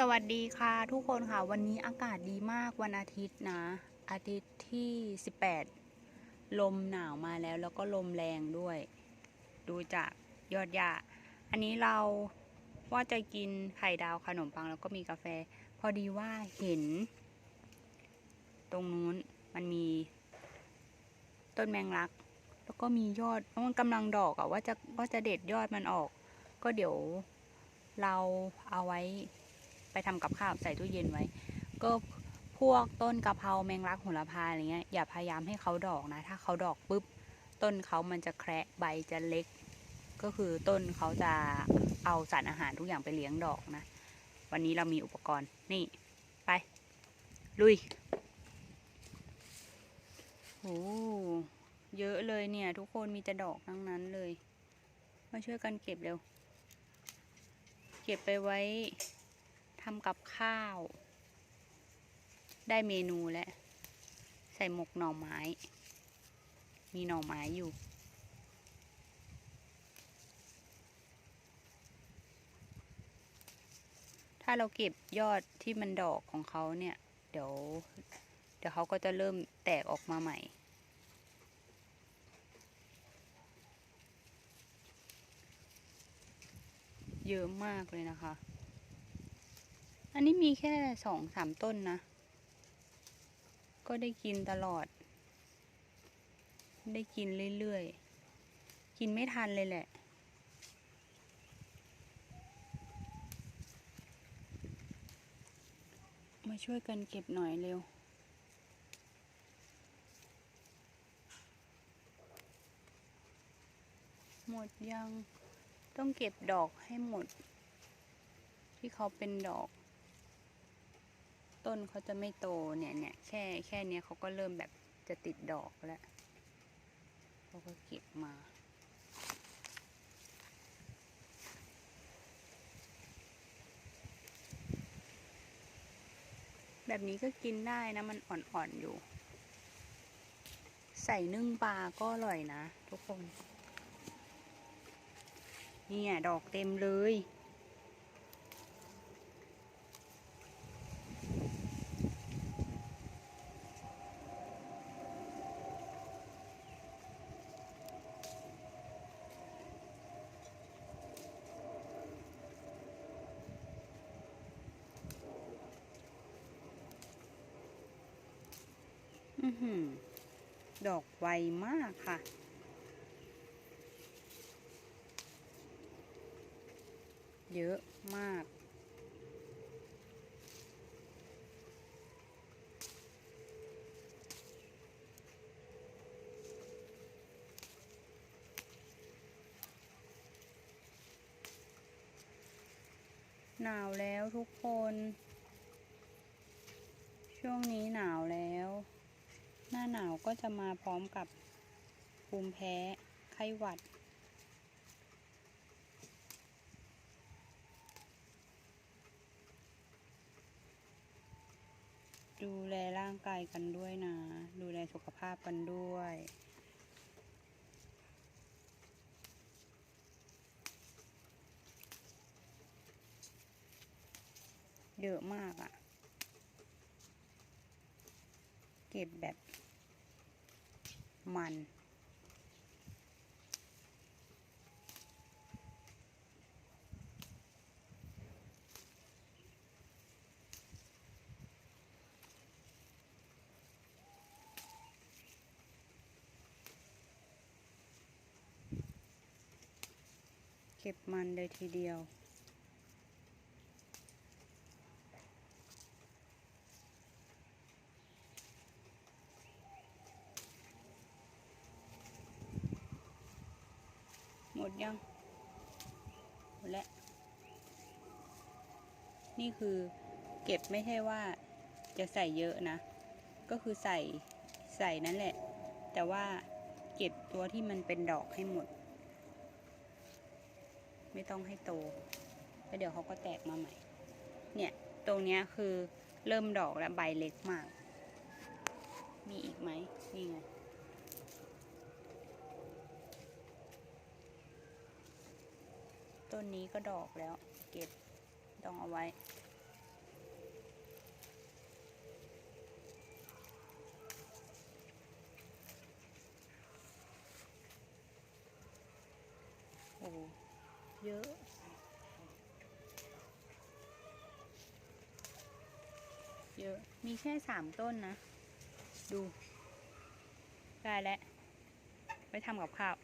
สวัสดีค่ะทุกคนค่ะ วันนี้อากาศดีมากวันอาทิตย์นะ อาทิตย์ที่ 18 ลมหนาวมาแล้วแล้วก็ลมแรงด้วย ดูจากยอดหญ้าอันนี้เราว่าจะกินไข่ดาวขนมปังแล้วก็มีกาแฟ พอดีว่าเห็น ตรงนู้นมันมี ต้นแมงลัก แล้วก็มียอดมันกำลังดอกอะว่าจะว่าจะเด็ดยอดมันออก ก็เดี๋ยวเราเอาไว้ ไปทำกับข้าวใส่ตู้เย็นไว้ ก็พวกต้นกะเพราแมงลักโหระพาอะไรเงี้ยอย่าพยายามให้เขาดอกนะ ถ้าเขาดอกปุ๊บต้นเขามันจะแคระใบจะเล็ก ก็คือต้นเขาจะเอาสารอาหารทุกอย่างไปเลี้ยงดอกนะ วันนี้เรามีอุปกรณ์นี่ไป ลุยโอ้เยอะเลยเนี่ย ทุกคนมีแต่ดอกทั้งนั้นเลย มาช่วยกันเก็บเร็ว เก็บไปไว้ ทำกับข้าว ได้เมนูแล้ว ใส่หมกหน่อไม้ มีหน่อไม้อยู่ ถ้าเราเก็บยอดที่มันดอกของเขาเนี่ย เดี๋ยว เดี๋ยวเขาก็จะเริ่มแตกออกมาใหม่เยอะมากเลยนะคะ อันนี้มีแค่สองสามต้นนะ ก็ได้กินตลอด ได้กินเรื่อยๆ กินไม่ทันเลยแหละ มาช่วยกันเก็บหน่อยเร็วหมดยังต้องเก็บดอกให้หมด ที่เขาเป็นดอก ต้นเขาจะไม่โตเนี่ยเนี่ยแค่แค่เนี้ยเขาก็เริ่มแบบจะติดดอกแล้วเขาก็เก็บมา แบบนี้ก็กินได้นะมันอ่อนๆอยู่ ใส่นึ่งปลาก็อร่อยนะทุกคน เนี่ยดอกเต็มเลย อือหือ ดอกไวมากค่ะ เยอะมาก หนาวแล้วทุกคน ช่วงนี้หนาวแล้ว หน้าหนาวก็จะมาพร้อมกับภูมิแพ้ไข้หวัด ดูแลร่างกายกันด้วยนะ ดูแลสุขภาพกันด้วยเยอะมากอะ่ะ เก็บแบบ มัน เก็บมันเลยทีเดียว มดยัง หมดแล้ว นี่คือเก็บไม่ใช่ว่าจะใส่เยอะนะ ก็คือใส่ใส่นั่นแหละ แต่ว่าเก็บตัวที่มันเป็นดอกให้หมด ไม่ต้องให้โต แล้วเดี๋ยวเขาก็แตกมาใหม่ เนี่ย ตรงเนี้ยคือเริ่มดอกแล้วใบเล็กมาก มีอีกไหมนี่ไง ต้นนี้ก็ดอกแล้ว เก็บต้องเอาไว้ โอ้เยอะเยอะ มีแค่สามต้นนะ ดู ได้แล้ว ไปทำกับข้าว